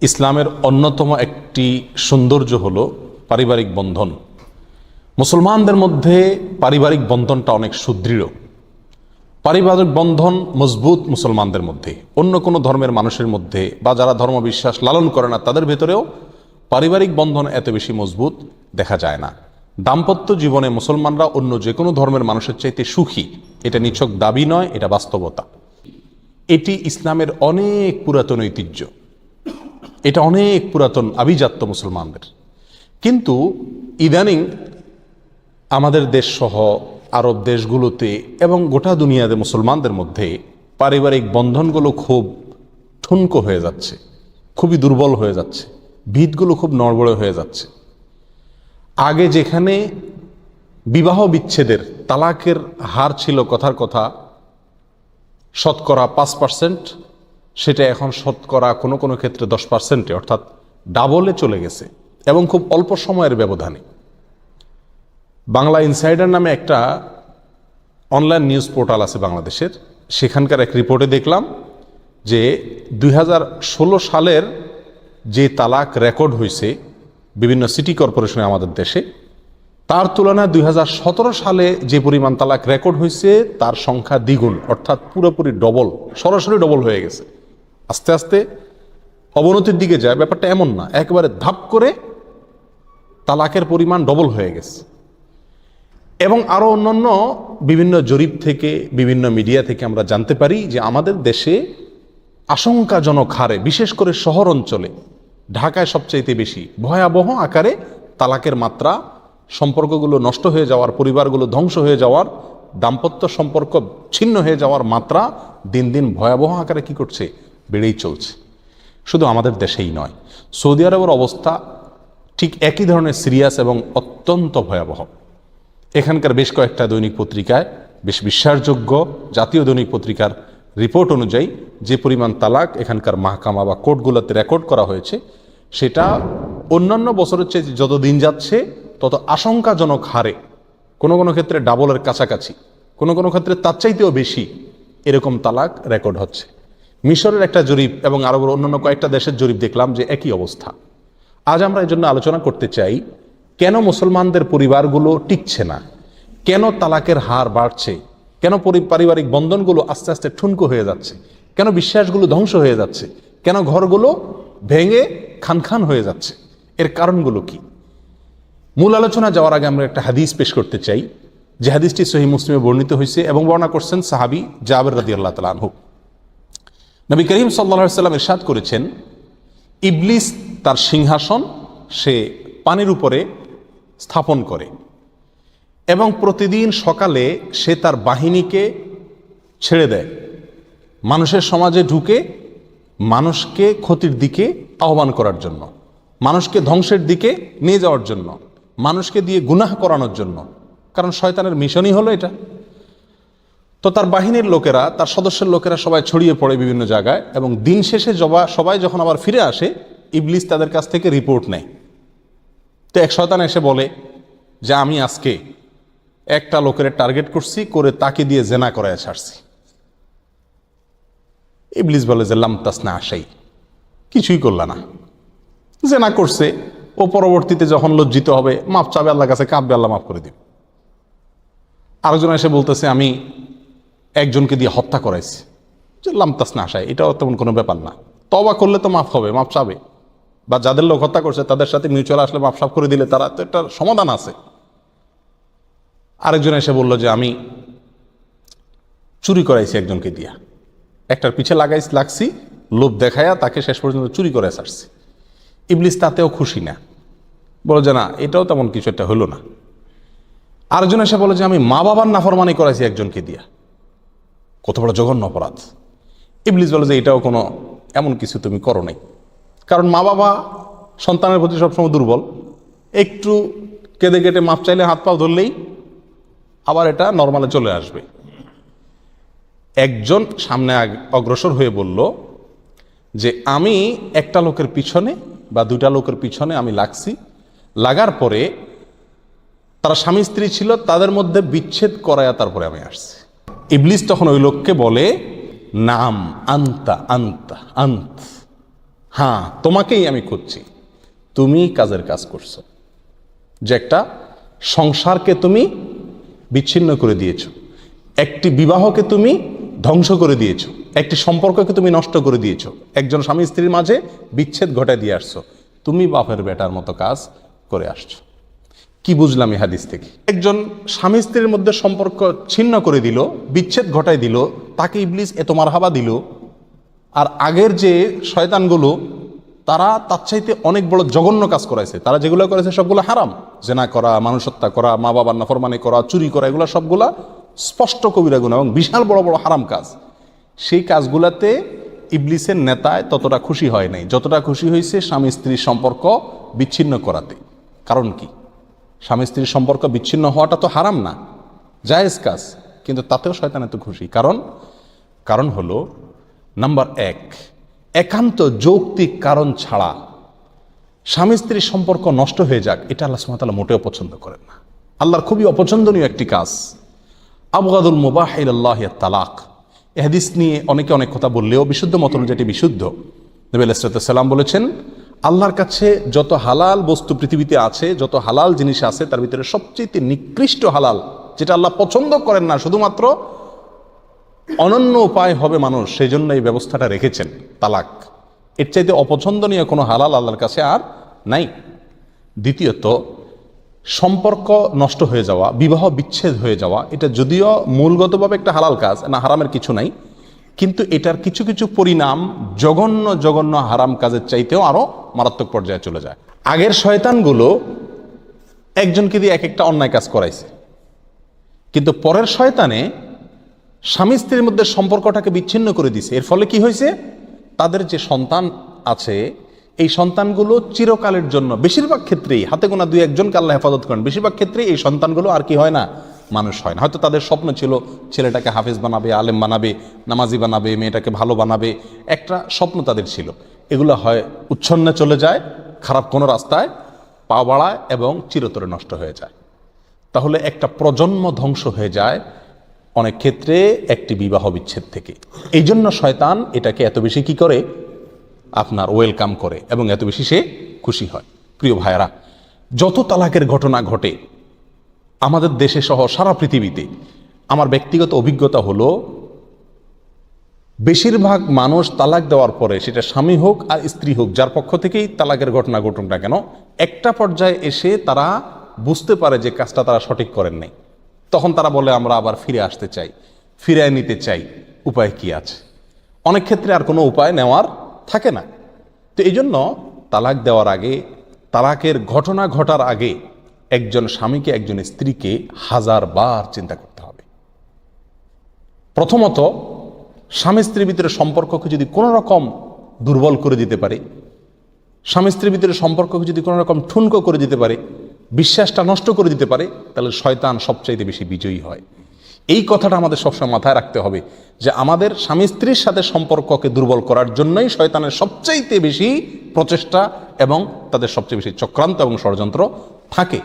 ইসলামের অন্যতম একটি সৌন্দর্য হল পারিবারিক বন্ধন। মুসলমানদের মধ্যে পারিবারিক বন্ধনটা অনেক সুদৃঢ়। পারিবারিক বন্ধন মজবুত মুসলমানদের মধ্যে। অন্য কোনো ধর্মের মানুষের মধ্যে বা যারা ধর্ম বিশ্বাস লালন করে না, তাদের ভেতরেও পারিবারিক বন্ধন এত বেশি মজবুত দেখা যায় না। দাম্পত্য জীবনে মুসলমানরা অন্য যে কোনো ধর্মের মানুষের চাইতে সুখী। এটা নিছক দাবি নয়, এটা বাস্তবতা। এটি ইসলামের অনেক পুরাতন ঐতিহ্য। এটা অনেক পুরাতন আভিজাত্য মুসলমানদের। কিন্তু ইদানিং আমাদের দেশ সহ আরব দেশগুলোতে এবং গোটা দুনিয়াতে মুসলমানদের মধ্যে পারিবারিক বন্ধনগুলো খুব ঠুনকো হয়ে যাচ্ছে, খুবই দুর্বল হয়ে যাচ্ছে, ভিতগুলো খুব নড়বড়ে হয়ে যাচ্ছে। আগে যেখানে বিবাহ বিচ্ছেদের তালাকের হার ছিল কথার কথা, শতকরা পাঁচ পার্সেন্ট সেটা এখন শতকরা কোনো কোনো ক্ষেত্রে দশ পার্সেন্টে, অর্থাৎ ডাবলে চলে গেছে এবং খুব অল্প সময়ের ব্যবধানে। বাংলা ইনসাইডার নামে একটা অনলাইন নিউজ পোর্টাল আছে বাংলাদেশের। সেখানকার এক রিপোর্টে দেখলাম যে দুই হাজার ষোলো সালের যে তালাক রেকর্ড হয়েছে বিভিন্ন সিটি কর্পোরেশনে আমাদের দেশে, তার তুলনায় দুই হাজার সতেরো সালে যে পরিমাণ তালাক রেকর্ড হয়েছে, তার সংখ্যা দ্বিগুণ, অর্থাৎ পুরোপুরি ডবল, সরাসরি ডবল হয়ে গেছে। আস্তে আস্তে অবনতির দিকে যায়। ব্যাপারটা এমন না। একেবারে ধাপ করে তালাকের পরিমাণ ডবল হয়ে গেছে। এবং আরও অন্যান্য বিভিন্ন জরিপ থেকে, বিভিন্ন মিডিয়া থেকে আমরা জানতে পারি যে আমাদের দেশে আশঙ্কাজনক হারে, বিশেষ করে শহর অঞ্চলে, ঢাকায় সবচাইতে বেশি ভয়াবহ আকারে তালাকের মাত্রা, সম্পর্কগুলো নষ্ট হয়ে যাওয়ার, পরিবারগুলো ধ্বংস হয়ে যাওয়ার, দাম্পত্য সম্পর্ক ছিন্ন হয়ে যাওয়ার মাত্রা দিন দিন ভয়াবহ আকারে কি করছে? বেড়েই চলছে। শুধু আমাদের দেশেই নয়, সৌদি আরবের অবস্থা ঠিক একই ধরনের সিরিয়াস এবং অত্যন্ত ভয়াবহ। এখানকার বেশ কয়েকটা দৈনিক পত্রিকায় বেশ বিশ্বাসযোগ্য জাতীয় দৈনিক পত্রিকার রিপোর্ট অনুযায়ী যে পরিমাণ তালাক এখানকার মাহকামা বা কোর্টগুলোতে রেকর্ড করা হয়েছে, সেটা অন্যান্য বছরের চেয়ে যত দিন যাচ্ছে, তত আশঙ্কাজনক হারে। কোনো কোনো ক্ষেত্রে ডাবলের কাছাকাছি, কোনো কোনো ক্ষেত্রে তার চাইতেও বেশি এরকম তালাক রেকর্ড হচ্ছে। মিশরের একটা জরিপ এবং আরবের অন্যান্য কয়েকটা দেশের জরিপ দেখলাম যে একই অবস্থা। আজ আমরা এই জন্য আলোচনা করতে চাই, কেন মুসলমানদের পরিবারগুলো টিকছে না? কেন তালাকের হার বাড়ছে? কেন পরি- পারিবারিক বন্ধনগুলো আস্তে আস্তে ঠুনকো হয়ে যাচ্ছে? কেন বিশ্বাসগুলো ধ্বংস হয়ে যাচ্ছে? কেন ঘরগুলো ভেঙে খান খান হয়ে যাচ্ছে? এর কারণগুলো কি? মূল আলোচনা যাওয়ার আগে আমরা একটা হাদিস পেশ করতে চাই। যে হাদিসটি সহি মুসলিমে বর্ণিত হয়েছে এবং বর্ণনা করছেন সাহাবি জাবের রাদি আল্লাহ তালা আনহু। নবী করিম সাল্লা সাল্লাম ইরশাদ করেছেন, ইবলিস তার সিংহাসন সে পানির উপরে স্থাপন করে এবং প্রতিদিন সকালে সে তার বাহিনীকে ছেড়ে দেয়। মানুষের সমাজে ঢুকে মানুষকে ক্ষতির দিকে আহ্বান করার জন্য, মানুষকে ধ্বংসের দিকে নিয়ে যাওয়ার জন্য, মানুষকে দিয়ে গুনাহ করানোর জন্য। কারণ শয়তানের মিশনই হলো এটা। তো তার বাহিনীর লোকেরা, তার সদস্যের লোকেরা সবাই ছড়িয়ে পড়ে বিভিন্ন জায়গায় এবং দিন শেষে জবা, সবাই যখন আবার ফিরে আসে, ইবলিস তাদের কাছ থেকে রিপোর্ট নেয়। তো এক শয়তান এসে বলে যে, আমি আজকে একটা লোকের টার্গেট করছি, করে তাকে দিয়ে জেনা করায় ছাড়ছি। ইবলিস বলে যে লামতাস না আসাই কিছুই করলা না। জেনা করছে, ও পরবর্তীতে যখন লজ্জিত হবে, মাপ চাবে আল্লাহ কাছে কাঁপবে আল্লাহ মাফ করে দিবে। আরেকজন এসে বলতেছে, আমি একজনকে দিয়ে হত্যা করাইছি। যে লামতাস না আসায়, এটাও তেমন কোনো ব্যাপার না। তবা করলে তো মাফ হবে মাপ চাবে। বা যাদের লোক হত্যা করছে, তাদের সাথে মিউচুয়াল আসলে মাপ সাফ করে দিলে তারা তো একটা সমাধান আছে। আরেকজন এসে বলল যে, আমি চুরি করাইছি একজনকে দিয়া। একটার পিছে লাগাই লাগছি, লোভ দেখায়া তাকে শেষ পর্যন্ত চুরি করে ছাড়ছি। ইবলিস তাতেও খুশি না। বলো যে, না, এটাও তেমন কিছু একটা হলো না। আরেকজন এসে বলে যে, আমি মা বাবার নাফরমানি করাইছি একজনকে দিয়া। কত বড় জঘন্য অপরাধ। ইবলিস বলে যে এটাও কোনো এমন কিছু তুমি করো নাই। কারণ মা বাবা সন্তানের প্রতি সবসময় দুর্বল। একটু কেঁদে কেটে মাপ চাইলে হাত পাও ধরলেই আবার এটা নর্মালে চলে আসবে। একজন সামনে অগ্রসর হয়ে বলল যে, আমি একটা লোকের পিছনে বা দুইটা লোকের পিছনে আমি লাগছি। লাগার পরে তারা স্বামী স্ত্রী ছিল, তাদের মধ্যে বিচ্ছেদ করায়া তারপরে আমি আসছি। ইবলিস তখন ওই লোককে বলে, নাম, আন্তা আন্তা, আন্ত। হ্যাঁ তোমাকেই আমি খুঁজছি। তুমি কাজের কাজ করছ। যে একটা সংসারকে তুমি বিচ্ছিন্ন করে দিয়েছ। একটি বিবাহকে তুমি ধ্বংস করে দিয়েছ। একটি সম্পর্ককে তুমি নষ্ট করে দিয়েছ। একজন স্বামী স্ত্রীর মাঝে বিচ্ছেদ ঘটায় দিয়ে আসছো। তুমি বাপের বেটার মতো কাজ করে আসছো। কি বুঝলাম এই হাদিস থেকে? একজন স্বামী স্ত্রীর মধ্যে সম্পর্ক ছিন্ন করে দিল, বিচ্ছেদ ঘটায় দিল, তাকে ইবলিস এত মারহাবা দিল, আর আগের যে শয়তানগুলো, তারা তার চাইতে অনেক বড় জঘন্য কাজ করাইছে। তারা যেগুলো করেছে সবগুলো হারাম। জেনা করা মানুষ হত্যা করা মা বাবার নাফরমানি করা, চুরি করা, এগুলো সবগুলা স্পষ্ট কবিরা গুণ এবং বিশাল বড় বড় হারাম কাজ। সেই কাজগুলাতে ইবলিসের নেতায় ততটা খুশি হয় নাই। যতটা খুশি হয়েছে স্বামী স্ত্রীর সম্পর্ক বিচ্ছিন্ন করাতে। কারণ কি? স্বামী স্ত্রীর সম্পর্ক বিচ্ছিন্ন হওয়াটা তো হারাম না, জায়েজ কাজ, কিন্তু তাতেও শয়তান এত খুশি। কারণ কারণ হলো, নাম্বার এক, একান্ত যৌক্তিক কারণ ছাড়া স্বামী স্ত্রীর সম্পর্ক নষ্ট হয়ে যাক, এটা আল্লাহ সুমতাল্লাহ মোটেও পছন্দ করেন না। আল্লাহর খুবই অপছন্দনীয় একটি কাজ, আবগাদুল মুবাহ আল্লাহ তালাক এহাদিস নিয়ে অনেকে অনেক কথা বললেও বিশুদ্ধ মত যেটি বিশুদ্ধ। নবী সাল্লাম বলেছেন আল্লাহর কাছে যত হালাল বস্তু পৃথিবীতে আছে, যত হালাল জিনিস আছে, তার ভিতরে সবচেয়ে নিকৃষ্ট হালাল, যেটা আল্লাহ পছন্দ করেন না, শুধুমাত্র অনন্য উপায় হবে মানুষ সেই জন্য এই ব্যবস্থাটা রেখেছেন, তালাক। এর চাইতে অপছন্দনীয় কোনো হালাল আল্লাহর কাছে আর নাই। দ্বিতীয়ত, সম্পর্ক নষ্ট হয়ে যাওয়া, বিবাহ বিচ্ছেদ হয়ে যাওয়া, এটা যদিও মূলগতভাবে একটা হালাল কাজ, না হারামের কিছু নাই কিন্তু এটার কিছু কিছু পরিণাম জঘন্য জঘন্য হারাম কাজের চাইতেও আরও মারাত্মক পর্যায়ে চলে যায়। আগের শয়তানগুলো একজনকে দিয়ে এক একটা অন্যায় কাজ করাইছে। কিন্তু পরের শয়তানে স্বামী স্ত্রীর মধ্যে সম্পর্কটাকে বিচ্ছিন্ন করে দিছে। এর ফলে কি হয়েছে? তাদের যে সন্তান আছে, এই সন্তানগুলো চিরকালের জন্য, বেশিরভাগ ক্ষেত্রেই, হাতে গোনা দুই একজনকে আল্লাহ হেফাজত করেন, বেশিরভাগ ক্ষেত্রেই এই সন্তানগুলো আর কি হয় না মানুষ হয় না। হয়তো তাদের স্বপ্ন ছিল ছেলেটাকে হাফেজ বানাবে, আলেম বানাবে, নামাজি বানাবে, মেয়েটাকে ভালো বানাবে, একটা স্বপ্ন তাদের ছিল। এগুলো হয় উচ্ছন্নে চলে যায়, খারাপ কোনো রাস্তায়, পা বাড়ায় এবং চিরতরে নষ্ট হয়ে যায়। তাহলে একটা প্রজন্ম ধ্বংস হয়ে যায় অনেক ক্ষেত্রে একটি বিবাহ বিচ্ছেদ থেকে। এই জন্য শয়তান এটাকে এত বেশি কি করে? আপনার ওয়েলকাম করে এবং এত বেশি সে খুশি হয়। প্রিয় ভাইরা যত তালাকের ঘটনা ঘটে আমাদের দেশে সহ সারা পৃথিবীতে। আমার ব্যক্তিগত অভিজ্ঞতা হলো, বেশিরভাগ মানুষ তালাক দেওয়ার পরে সেটা স্বামী হোক আর স্ত্রী হোক, যার পক্ষ থেকেই তালাকের ঘটনা ঘটুক না কেন, একটা পর্যায়ে এসে তারা বুঝতে পারে যে কাজটা তারা সঠিক করেন নাই। তখন তারা বলে, আমরা আবার ফিরে আসতে চাই ফিরে নিতে চাই, উপায় কি আছে? অনেক ক্ষেত্রে আর কোনো উপায় নেওয়ার থাকে না। তো এই জন্য তালাক দেওয়ার আগে, তালাকের ঘটনা ঘটার আগে একজন স্বামীকে, একজন স্ত্রীকে হাজার বার চিন্তা করতে হবে। প্রথমত, স্বামী স্ত্রীর ভিতরে সম্পর্ককে যদি কোনো রকম দুর্বল করে দিতে পারে, স্বামী স্ত্রীর ভিতরে সম্পর্ককে যদি কোনো রকম ঠুনকো করে দিতে পারে, বিশ্বাসটা নষ্ট করে দিতে পারে, তাহলে শয়তান সবচাইতে বেশি বিজয়ী হয়। এই কথাটা আমাদের সবসময় মাথায় রাখতে হবে যে আমাদের স্বামী স্ত্রীর সাথে সম্পর্ককে দুর্বল করার জন্যই শয়তানের সবচাইতে বেশি প্রচেষ্টা এবং তাদের সবচেয়ে বেশি চক্রান্ত এবং ষড়যন্ত্র থাকে।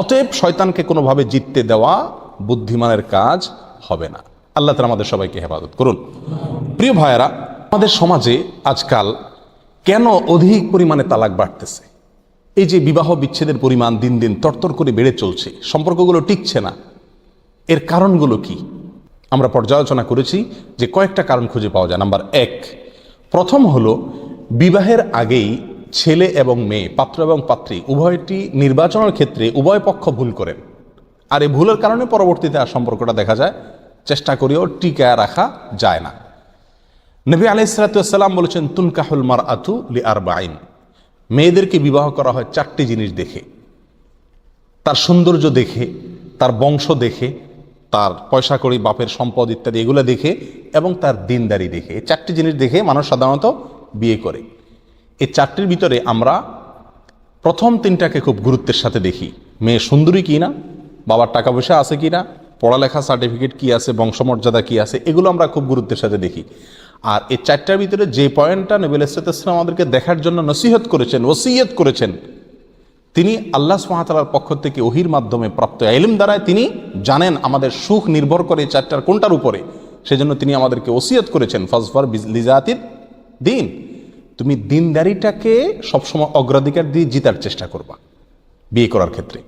অতএব শয়তানকে কোনোভাবে জিততে দেওয়া বুদ্ধিমানের কাজ হবে না। আল্লাহ তালা আমাদের সবাইকে হেফাজত করুন। প্রিয় ভাইয়েরা, আমাদের সমাজে আজকাল কেন অধিক পরিমাণে তালাক বাড়তেছে? এই যে বিবাহ বিচ্ছেদের পরিমাণ দিন দিন তরতর করে বেড়ে চলছে, সম্পর্কগুলো টিকছে না, এর কারণগুলো কি? আমরা পর্যালোচনা করেছি যে কয়েকটা কারণ খুঁজে পাওয়া যায়। নাম্বার এক, প্রথম হলো, বিবাহের আগেই ছেলে এবং মেয়ে, পাত্র এবং পাত্রী, উভয়টি নির্বাচনের ক্ষেত্রে উভয় পক্ষ ভুল করেন আর এই ভুলের কারণে পরবর্তীতে আর সম্পর্কটা দেখা যায়, চেষ্টা করেও টিকায় রাখা যায় না। নবী আলাইসালাম বলেছেন তুনকাহুল মার আতু লি আর বাইন মেয়েদেরকে বিবাহ করা হয় চারটি জিনিস দেখে। তার সৌন্দর্য দেখে, তার বংশ দেখে, তার পয়সা করি বাপের সম্পদ ইত্যাদি এগুলো দেখে এবং তার দিনদারি দেখে। চারটি জিনিস দেখে মানুষ সাধারণত বিয়ে করে। এই চারটির ভিতরে আমরা প্রথম তিনটাকে খুব গুরুত্বের সাথে দেখি। মেয়ে সুন্দরী কি না? বাবার টাকা পয়সা আছে কি না? পড়ালেখা সার্টিফিকেট কি আছে? বংশমর্যাদা কি আছে? এগুলো আমরা খুব গুরুত্বের সাথে দেখি। আর এই চারটার ভিতরে যে পয়েন্টটা নবীল ইসলাম আমাদেরকে দেখার জন্য নসিহত করেছেন, ওসিয়ত করেছেন, তিনি আল্লাহ সুহাতালার পক্ষ থেকে ওহির মাধ্যমে প্রাপ্ত এলিম দ্বারায় তিনি জানেন আমাদের সুখ নির্ভর করে চারটার কোনটার উপরে। সেজন্য তিনি আমাদেরকে ওসিয়ত করেছেন, ফজফর লিজাতির দিন তুমি দিনদারিটাকে সবসময় অগ্রাধিকার দিয়ে জিতার চেষ্টা করবা বিয়ে করার ক্ষেত্রে।